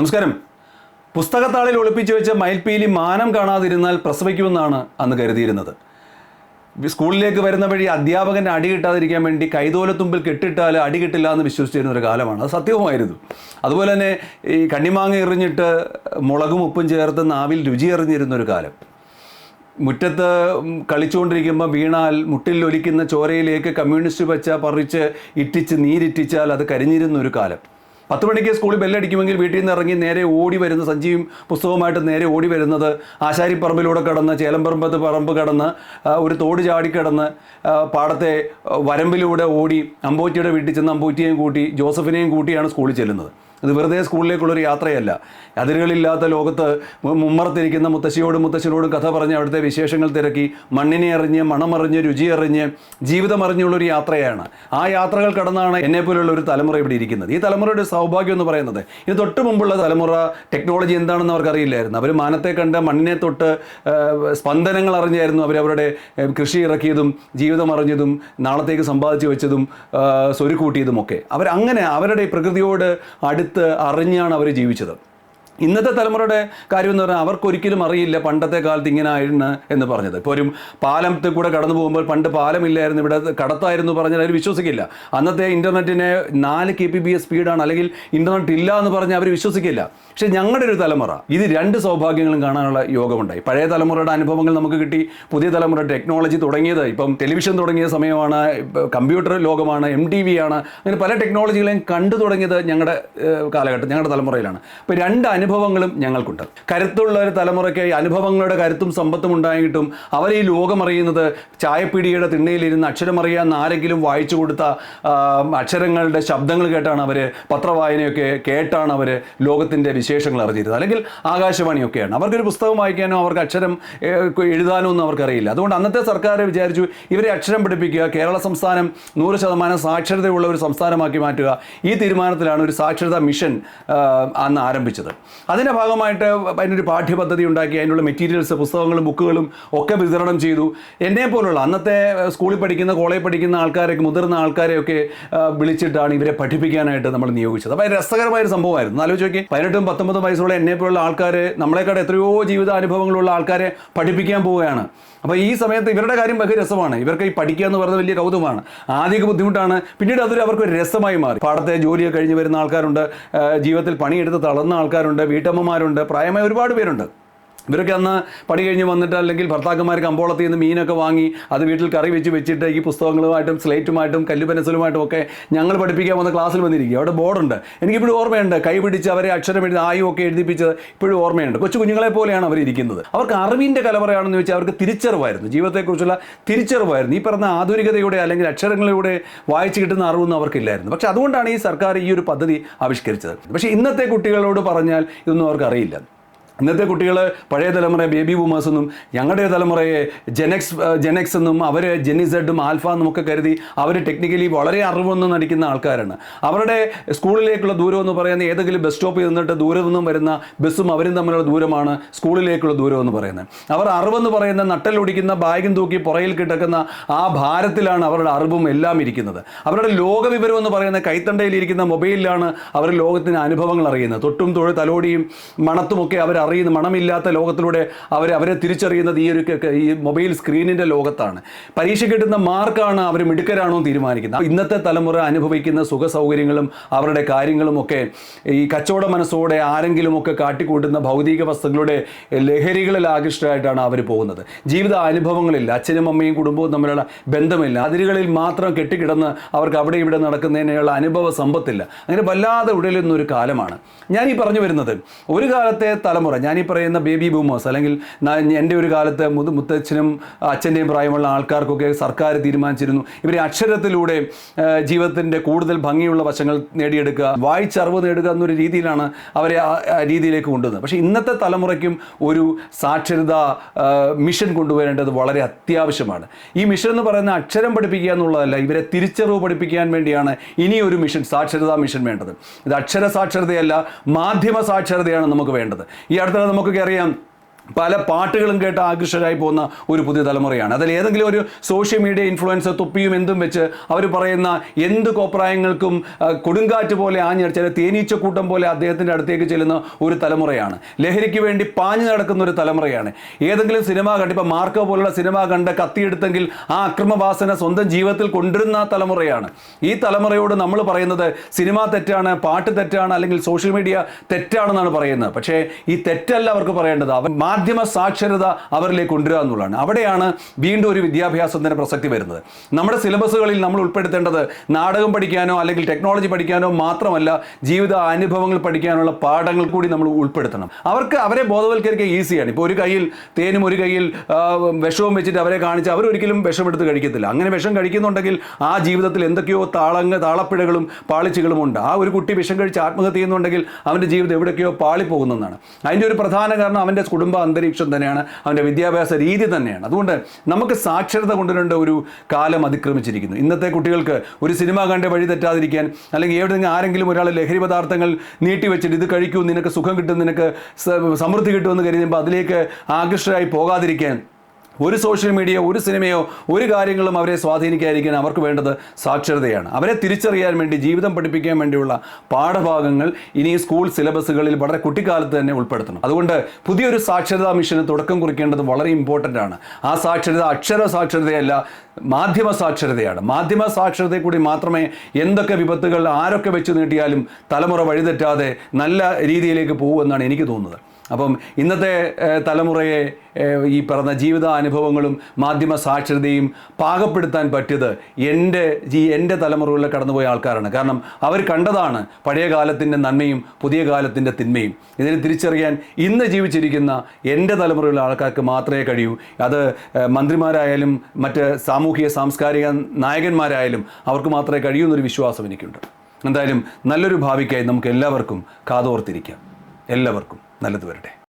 നമസ്കാരം. പുസ്തകത്താളിൽ ഒളിപ്പിച്ചു വെച്ച മയിൽപ്പീലി മാനം കാണാതിരുന്നാൽ പ്രസവിക്കുമെന്നാണ് അന്ന് കരുതിയിരുന്നത്. സ്കൂളിലേക്ക് വരുന്ന വഴി അധ്യാപകന്റെ അടി കിട്ടാതിരിക്കാൻ വേണ്ടി കൈതോലത്തുമ്പിൽ കെട്ടിട്ടാൽ അടി കിട്ടില്ല എന്ന് വിശ്വസിച്ചിരുന്ന ഒരു കാലമാണ്. അത് സത്യവുമായിരുന്നു. അതുപോലെ തന്നെ ഈ കണ്ണിമാങ്ങ എറിഞ്ഞിട്ട് മുളകും ഉപ്പും ചേർത്ത് നാവിൽ രുചി എറിഞ്ഞിരുന്ന ഒരു കാലം. മുറ്റത്ത് കളിച്ചുകൊണ്ടിരിക്കുമ്പോൾ വീണാൽ മുട്ടിൽ ഒലിക്കുന്ന ചോരയിലേക്ക് കമ്മ്യൂണിസ്റ്റ് പച്ച പറിച്ച് ഇറ്റിച്ച് നീരിറ്റിച്ചാൽ അത് കരിഞ്ഞിരുന്ന ഒരു കാലം. പത്ത് മണിക്ക് സ്കൂളിൽ ബെല്ലടിക്കുമെങ്കിൽ വീട്ടിൽ നിന്ന് ഇറങ്ങി നേരെ ഓടി വരുന്ന സഞ്ജീവും പുസ്തകവുമായിട്ട് നേരെ ഓടി വരുന്നത് ആശാരിപ്പറമ്പിലൂടെ കടന്ന് ചേലമ്പറമ്പത്ത് പറമ്പ് കടന്ന് ഒരു തോട് ചാടിക്കടന്ന് കടന്ന് പാടത്തെ വരമ്പിലൂടെ ഓടി അമ്പോറ്റിയുടെ വീട്ടിൽ ചെന്ന് അമ്പോറ്റിയെയും കൂട്ടി ജോസഫിനെയും കൂട്ടിയാണ് സ്കൂളിൽ ചെല്ലുന്നത്. ഇത് വെറുതെ സ്കൂളിലേക്കുള്ളൊരു യാത്രയല്ല. അതിരുകളില്ലാത്ത ലോകത്ത് മുമ്മറത്തിരിക്കുന്ന മുത്തശ്ശിയോടും മുത്തശ്ശനോടും കഥ പറഞ്ഞ് അവിടുത്തെ വിശേഷങ്ങൾ തിരക്കി മണ്ണിനെ അറിഞ്ഞ് മണമറിഞ്ഞ് രുചി അറിഞ്ഞ് ജീവിതം യാത്രയാണ്. ആ യാത്രകൾ കടന്നാണ് എന്നെപ്പോലുള്ള ഒരു തലമുറ ഇവിടെ ഇരിക്കുന്നത്. ഈ തലമുറയുടെ സൗഭാഗ്യം എന്ന് പറയുന്നത് ഇത് തൊട്ട് മുമ്പുള്ള തലമുറ ടെക്നോളജി എന്താണെന്ന് അവർക്കറിയില്ലായിരുന്നു. അവർ മാനത്തെ കണ്ട് മണ്ണിനെ തൊട്ട് സ്പന്ദനങ്ങൾ അറിഞ്ഞായിരുന്നു അവർ അവരുടെ കൃഷി ഇറക്കിയതും ജീവിതം അറിഞ്ഞതും നാളത്തേക്ക് സമ്പാദിച്ചു വെച്ചതും സ്വരുക്കൂട്ടിയതും ഒക്കെ അവർ അങ്ങനെ അവരുടെ പ്രകൃതിയോട് അടുത്ത് അറിഞ്ഞാണ് അവർ ജീവിച്ചത്. ഇന്നത്തെ തലമുറയുടെ കാര്യം എന്ന് പറഞ്ഞാൽ അവർക്കൊരിക്കലും അറിയില്ല പണ്ടത്തെ കാലത്ത് ഇങ്ങനെ ആയിരുന്നു എന്ന് പറഞ്ഞത്. ഇപ്പോൾ ഒരു പാലത്തിൽ കൂടെ കടന്നു പോകുമ്പോൾ പണ്ട് പാലമില്ലായിരുന്നു ഇവിടെ കടത്തായിരുന്നു പറഞ്ഞാൽ അവർ വിശ്വസിക്കില്ല. അന്നത്തെ ഇന്റർനെറ്റിനെ നാല് കെ പി ബി എസ് സ്പീഡാണ് അല്ലെങ്കിൽ ഇന്റർനെറ്റ് ഇല്ല എന്ന് പറഞ്ഞാൽ അവർ വിശ്വസിക്കില്ല. പക്ഷേ ഞങ്ങളുടെ ഒരു തലമുറ ഇത് രണ്ട് സൗഭാഗ്യങ്ങളും കാണാനുള്ള യോഗമുണ്ടായി. പഴയ തലമുറയുടെ അനുഭവങ്ങൾ നമുക്ക് കിട്ടി പുതിയ തലമുറ ടെക്നോളജി തുടങ്ങിയത് ഇപ്പം ടെലിവിഷൻ തുടങ്ങിയ സമയമാണ് കമ്പ്യൂട്ടർ ലോകമാണ് എം ടി വി ആണ് അങ്ങനെ പല ടെക്നോളജികളെയും കണ്ടു തുടങ്ങിയത് ഞങ്ങളുടെ കാലഘട്ടം ഞങ്ങളുടെ തലമുറയിലാണ്. അപ്പോൾ രണ്ട് അനുഭവങ്ങളും ഞങ്ങൾക്കുണ്ട്. കരുത്തുള്ള ഒരു തലമുറയ്ക്ക് അനുഭവങ്ങളുടെ കരുത്തും സമ്പത്തും ഉണ്ടായിട്ടും അവർ ഈ ലോകമറിയുന്നത് ചായപ്പീടികയുടെ തിണ്ണയിലിരുന്ന് അക്ഷരമറിയാവുന്ന ആരെങ്കിലും വായിച്ചു കൊടുത്ത അക്ഷരങ്ങളുടെ ശബ്ദങ്ങൾ കേട്ടാണ് അവർ പത്രവായനയൊക്കെ കേട്ടാണ് അവർ ലോകത്തിന്റെ വിശേഷങ്ങൾ അറിഞ്ഞിരുന്നത്. അല്ലെങ്കിൽ ആകാശവാണിയൊക്കെയാണ്. അവർക്കൊരു പുസ്തകം വായിക്കാനോ അവർക്ക് അക്ഷരം എഴുതാനോ ഒന്നും അവർക്കറിയില്ല. അതുകൊണ്ട് അന്നത്തെ സർക്കാർ വിചാരിച്ചു ഇവരെ അക്ഷരം പഠിപ്പിക്കുക കേരള സംസ്ഥാനം നൂറ് ശതമാനം സാക്ഷരതയുള്ള ഒരു സംസ്ഥാനമാക്കി മാറ്റുക. ഈ തീരുമാനത്തിലാണ് ഒരു സാക്ഷരതാ മിഷൻ അന്ന് ആരംഭിച്ചത്. അതിന്റെ ഭാഗമായിട്ട് അതിനൊരു പാഠ്യപദ്ധതി ഉണ്ടാക്കി അതിനുള്ള മെറ്റീരിയൽസ് പുസ്തകങ്ങളും ബുക്കുകളും ഒക്കെ വിതരണം ചെയ്തു. എന്നെ പോലുള്ള അന്നത്തെ സ്കൂളിൽ പഠിക്കുന്ന കോളേജിൽ പഠിക്കുന്ന ആൾക്കാരൊക്കെ മുതിർന്ന ആൾക്കാരെയൊക്കെ വിളിച്ചിട്ടാണ് ഇവരെ പഠിപ്പിക്കാനായിട്ട് നമ്മൾ നിയോഗിച്ചത്. അപ്പോൾ രസകരമായ ഒരു സംഭവമായിരുന്നു. ആലോചിച്ച് നോക്കി പതിനെട്ടും പത്തൊമ്പതും വയസ്സുള്ള എന്നെ പോലുള്ള ആൾക്കാർ നമ്മളെക്കാട് എത്രയോ ജീവിത അനുഭവങ്ങളുള്ള ആൾക്കാരെ പഠിപ്പിക്കാൻ പോവുകയാണ്. അപ്പോൾ ഈ സമയത്ത് ഇവരുടെ കാര്യം ബഹു രസമാണ്. ഇവർക്ക് ഈ പഠിക്കുക എന്ന് പറയുന്നത് വലിയ കൗതുകമാണ്. ആദ്യമൊക്കെ ബുദ്ധിമുട്ടാണ്. പിന്നീട് അതൊരു അവർക്ക് ഒരു രസമായി മാറി. പാടത്തെ ജോലിയൊക്കെ കഴിഞ്ഞ് വരുന്ന ആൾക്കാരുണ്ട്. ജീവിതത്തിൽ പണിയെടുത്ത് തളർന്ന ആൾക്കാരുണ്ട്. വീട്ടമ്മമാരുണ്ട് പ്രായമായ ഒരുപാട് പേരുണ്ട്. ഇവരൊക്കെ അന്ന് പണി കഴിഞ്ഞ് വന്നിട്ട് അല്ലെങ്കിൽ ഭർത്താക്കന്മാർ കമ്പോളത്തിൽ നിന്ന് മീനൊക്കെ വാങ്ങി അത് വീട്ടിൽ കറി വെച്ച് വെച്ചിട്ട് ഈ പുസ്തകങ്ങളുമായിട്ടും സ്ലേറ്റുമായിട്ടും കല്ല് പെൻസിലുമായിട്ടും ഒക്കെ ഞങ്ങൾ പഠിപ്പിക്കാൻ വന്ന ക്ലാസ്സിൽ വന്നിരിക്കുക അവിടെ ബോർഡുണ്ട്. എനിക്കിപ്പോഴും ഓർമ്മയുണ്ട്. കൈ പിടിച്ച് അവരെ അക്ഷരം എഴുതി ആയും ഒക്കെ എഴുതിപ്പിച്ചത് ഇപ്പോഴും ഓർമ്മയുണ്ട്. കൊച്ചു കുഞ്ഞുങ്ങളെ പോലെയാണ് അവർ ഇരിക്കുന്നത്. അവർക്ക് അറിവിന്റെ കലവറയാണെന്ന് വെച്ചാൽ അവർക്ക് തിരിച്ചറിവായിരുന്നു. ജീവിതത്തെക്കുറിച്ചുള്ള തിരിച്ചറിവായിരുന്നു. ഈ പറഞ്ഞ ആധുനികതയുടെ അല്ലെങ്കിൽ അക്ഷരങ്ങളിലൂടെ വായിച്ചു കിട്ടുന്ന അറിവൊന്നും അവർക്കില്ലായിരുന്നു. പക്ഷേ അതുകൊണ്ടാണ് ഈ സർക്കാർ ഈ ഒരു പദ്ധതി ആവിഷ്കരിച്ചത്. പക്ഷേ ഇന്നത്തെ കുട്ടികളോട് പറഞ്ഞാൽ ഇതൊന്നും അവർക്ക് അറിയില്ല ഇന്നത്തെ കുട്ടികൾ പഴയ തലമുറ ബേബി ബൂമേഴ്സ് എന്നും ഞങ്ങളുടെ തലമുറയെ ജെനക്സ് ജെനക്സ് എന്നും അവർ ജെനിസെഡും ആൽഫ എന്നും ഒക്കെ കരുതി അവർ ടെക്നിക്കലി വളരെ അറിവൊന്നും നടിക്കുന്ന ആൾക്കാരാണ്. അവരുടെ സ്കൂളിലേക്കുള്ള ദൂരം എന്ന് പറയുന്നത് ഏതെങ്കിലും ബസ് സ്റ്റോപ്പിൽ നിന്നിട്ട് ദൂരെ നിന്നും വരുന്ന ബസ്സും അവരും തമ്മിലുള്ള ദൂരമാണ് സ്കൂളിലേക്കുള്ള ദൂരം എന്ന് പറയുന്നത്. അവർ അറിവെന്ന് പറയുന്ന നട്ടലൊടിക്കുന്ന ബാഗും തൂക്കി പുറയിൽ കിടക്കുന്ന ആ ഭാരത്തിലാണ് അവരുടെ അറിവും എല്ലാം ഇരിക്കുന്നത്. അവരുടെ ലോകവിവരം എന്ന് പറയുന്ന കൈത്തണ്ടയിലിരിക്കുന്ന മൊബൈലിലാണ് അവർ ലോകത്തിന് അനുഭവങ്ങൾ അറിയുന്നത്. തൊട്ടും തൊഴിൽ തലോടിയും മണത്തുമൊക്കെ അവർ അറിയുന്ന മണമില്ലാത്ത ലോകത്തിലൂടെ അവർ അവരെ തിരിച്ചറിയുന്നത് ഈ ഒരു ഈ മൊബൈൽ സ്ക്രീനിന്റെ ലോകത്താണ്. പരീക്ഷ കിട്ടുന്ന മാർക്കാണ് അവർ മിടുക്കരാണോ തീരുമാനിക്കുന്നത്. ഇന്നത്തെ തലമുറ അനുഭവിക്കുന്ന സുഖ സൗകര്യങ്ങളും അവരുടെ കാര്യങ്ങളും ഒക്കെ ഈ കച്ചവട മനസ്സോടെ ആരെങ്കിലുമൊക്കെ കാട്ടിക്കൂട്ടുന്ന ഭൗതിക വസ്തുക്കളുടെ ലഹരികളിൽ ആകൃഷ്ടരായിട്ടാണ് അവർ പോകുന്നത്. ജീവിത അനുഭവങ്ങളില്ല. അച്ഛനും അമ്മയും കുടുംബവും തമ്മിലുള്ള ബന്ധമില്ല. അതിരുകളിൽ മാത്രം കെട്ടിക്കിടന്ന് അവർക്ക് അവിടെ ഇവിടെ നടക്കുന്നതിനുള്ള അനുഭവ സമ്പത്തില്ല. അങ്ങനെ വല്ലാതെ ഉടലുന്ന ഒരു കാലമാണ്. ഞാൻ ഈ പറഞ്ഞു വരുന്നത് ഒരു കാലത്തെ തലമുറ ഈ പറയുന്ന ബേബി ബൂമേഴ്സ് അല്ലെങ്കിൽ എന്റെ ഒരു കാലത്ത് മുതു മുത്തച്ഛനും അച്ഛന്റെയും പ്രായമുള്ള ആൾക്കാർക്കൊക്കെ സർക്കാർ തീരുമാനിച്ചിരുന്നു. ഇവരെ അക്ഷരത്തിലൂടെ ജീവിതത്തിന്റെ കൂടുതൽ ഭംഗിയുള്ള വശങ്ങൾ നേടിയെടുക്കുക വായിച്ചറിവ് നേടുക എന്നൊരു രീതിയിലാണ് അവരെ ആ രീതിയിലേക്ക് കൊണ്ടുവന്നത്. പക്ഷേ ഇന്നത്തെ തലമുറയ്ക്കും ഒരു സാക്ഷരതാ മിഷൻ കൊണ്ടുവരേണ്ടത് വളരെ അത്യാവശ്യമാണ്. ഈ മിഷൻ എന്ന് പറയുന്ന അക്ഷരം പഠിപ്പിക്കുക എന്നുള്ളതല്ല ഇവരെ തിരിച്ചറിവ് പഠിപ്പിക്കാൻ വേണ്ടിയാണ് ഇനിയൊരു മിഷൻ സാക്ഷരതാ മിഷൻ വേണ്ടത്. ഇത് അക്ഷര സാക്ഷരതയല്ല മാധ്യമ സാക്ഷരതയാണ് നമുക്ക് വേണ്ടത്. ഈ അടുത്ത നമുക്കൊക്കെ അറിയാം. പല പാട്ടുകളും കേട്ട് ആകൃഷ്ടരായി പോകുന്ന ഒരു പുതിയ തലമുറയാണ്. അതിൽ ഏതെങ്കിലും ഒരു സോഷ്യൽ മീഡിയ ഇൻഫ്ലുവൻസർ തുപ്പിയും എന്തും വെച്ച് അവർ പറയുന്ന എന്ത് കോപ്രായങ്ങൾക്കും കൊടുങ്കാറ്റ് പോലെ തേനീച്ച കൂട്ടം പോലെ അദ്ദേഹത്തിന്റെ അടുത്തേക്ക് ചെല്ലുന്ന ഒരു തലമുറയാണ്. ലഹരിക്ക് വേണ്ടി പാഞ്ഞു നടക്കുന്ന ഒരു തലമുറയാണ്. ഏതെങ്കിലും സിനിമ കണ്ട് ഇപ്പം മാർക്കോ പോലുള്ള സിനിമ കണ്ട് കത്തിയെടുത്തെങ്കിൽ ആ അക്രമവാസന സ്വന്തം ജീവിതത്തിൽ കൊണ്ടുവരുന്ന തലമുറയാണ്. ഈ തലമുറയോട് നമ്മൾ പറയുന്നത് സിനിമ തെറ്റാണ് പാട്ട് തെറ്റാണ് അല്ലെങ്കിൽ സോഷ്യൽ മീഡിയ തെറ്റാണെന്നാണ് പറയുന്നത്. പക്ഷേ ഈ തെറ്റല്ല അവർക്ക് പറയേണ്ടത്. അവർ മാധ്യമ സാക്ഷരത അവരിലേക്ക് കൊണ്ടുവരിക എന്നുള്ളതാണ്. അവിടെയാണ് വീണ്ടും ഒരു വിദ്യാഭ്യാസത്തിന്റെ പ്രസക്തി വരുന്നത്. നമ്മുടെ സിലബസുകളിൽ നമ്മൾ ഉൾപ്പെടുത്തേണ്ടത് നാടകം പഠിക്കാനോ അല്ലെങ്കിൽ ടെക്നോളജി പഠിക്കാനോ മാത്രമല്ല ജീവിത അനുഭവങ്ങൾ പഠിക്കാനുള്ള പാഠങ്ങൾ കൂടി നമ്മൾ ഉൾപ്പെടുത്തണം. അവർക്ക് അവരെ ബോധവൽക്കരിക്കാൻ ഈസിയാണ്. ഇപ്പോൾ ഒരു കയ്യിൽ തേനും ഒരു കയ്യിൽ വിഷവും വെച്ചിട്ട് അവരെ കാണിച്ച് അവരൊരിക്കലും വിഷമെടുത്ത് കഴിക്കത്തില്ല. അങ്ങനെ വിഷം കഴിക്കുന്നുണ്ടെങ്കിൽ ആ ജീവിതത്തിൽ എന്തൊക്കെയോ താളങ്ങ താളപ്പിഴകളും പാളിച്ചുകളും ഉണ്ട്. ആ ഒരു കുട്ടി വിഷം കഴിച്ച് ആത്മഹത്യ ചെയ്യുന്നുണ്ടെങ്കിൽ അവന്റെ ജീവിതം എവിടെയൊക്കെയോ പാളിപ്പോകുന്നതാണ്. അതിന്റെ ഒരു പ്രധാന കാരണം അവന്റെ കുടുംബ അന്തരീക്ഷം തന്നെയാണ് അവന്റെ വിദ്യാഭ്യാസ രീതി തന്നെയാണ്. അതുകൊണ്ട് നമുക്ക് സാക്ഷരത കൊണ്ടുവരേണ്ട ഒരു കാലം അതിക്രമിച്ചിരിക്കുന്നു. ഇന്നത്തെ കുട്ടികൾക്ക് ഒരു സിനിമ കണ്ട് വഴി തെറ്റാതിരിക്കാൻ അല്ലെങ്കിൽ എവിടെയെങ്കിലും ആരെങ്കിലും ഒരാൾ ലഹരി പദാർത്ഥങ്ങൾ നീട്ടിവെച്ചിട്ട് ഇത് കഴിക്കൂ നിനക്ക് സുഖം കിട്ടും നിനക്ക് സമൃദ്ധി കിട്ടുമെന്ന് കരുതുമ്പോൾ അതിലേക്ക് ആകൃഷ്ടരായി പോകാതിരിക്കാൻ ഒരു സോഷ്യൽ മീഡിയയോ ഒരു സിനിമയോ ഒരു കാര്യങ്ങളും അവരെ സ്വാധീനിക്കാതിരിക്കാൻ അവർക്ക് വേണ്ടത് സാക്ഷരതയാണ്. അവരെ തിരിച്ചറിയാൻ വേണ്ടി ജീവിതം പഠിപ്പിക്കാൻ വേണ്ടിയുള്ള പാഠഭാഗങ്ങൾ ഇനി സ്കൂൾ സിലബസുകളിൽ വളരെ കുട്ടിക്കാലത്ത് തന്നെ ഉൾപ്പെടുത്തണം. അതുകൊണ്ട് പുതിയൊരു സാക്ഷരതാ മിഷന് തുടക്കം കുറിക്കേണ്ടത് വളരെ ഇമ്പോർട്ടന്റ് ആണ്. ആ സാക്ഷരത അക്ഷര സാക്ഷരതയല്ല മാധ്യമ സാക്ഷരതയാണ്. മാധ്യമ സാക്ഷരതയെ കൂടി മാത്രമേ എന്തൊക്കെ വിപത്തുകൾ ആരൊക്കെ വെച്ച് നീട്ടിയാലും തലമുറ വഴിതെറ്റാതെ നല്ല രീതിയിലേക്ക് പോകുമെന്നാണ് എനിക്ക് തോന്നുന്നത്. അപ്പം ഇന്നത്തെ തലമുറയെ ഈ പറഞ്ഞ ജീവിതാനുഭവങ്ങളും മാധ്യമ സാക്ഷരതയും പാകപ്പെടുത്താൻ പറ്റിയത് എന്റെ ഈ എന്റെ തലമുറകളിൽ കടന്നുപോയ ആൾക്കാരാണ്. കാരണം അവർ കണ്ടതാണ് പഴയ കാലത്തിന്റെ നന്മയും പുതിയ കാലത്തിന്റെ തിന്മയും. ഇതിനെ തിരിച്ചറിയാൻ ഇന്ന് ജീവിച്ചിരിക്കുന്ന എന്റെ തലമുറയിലുള്ള ആൾക്കാർക്ക് മാത്രമേ കഴിയൂ. അത് മന്ത്രിമാരായാലും മറ്റ് സാമൂഹിക സാംസ്കാരിക നായകന്മാരായാലും അവർക്ക് മാത്രമേ കഴിയൂ എന്നൊരു വിശ്വാസം എനിക്കുണ്ട്. എന്തായാലും നല്ലൊരു ഭാവിക്കായി നമുക്ക് എല്ലാവർക്കും കാതോർത്തിരിക്കാം. എല്ലാവർക്കും. നല്ലത് വരട്ടെ.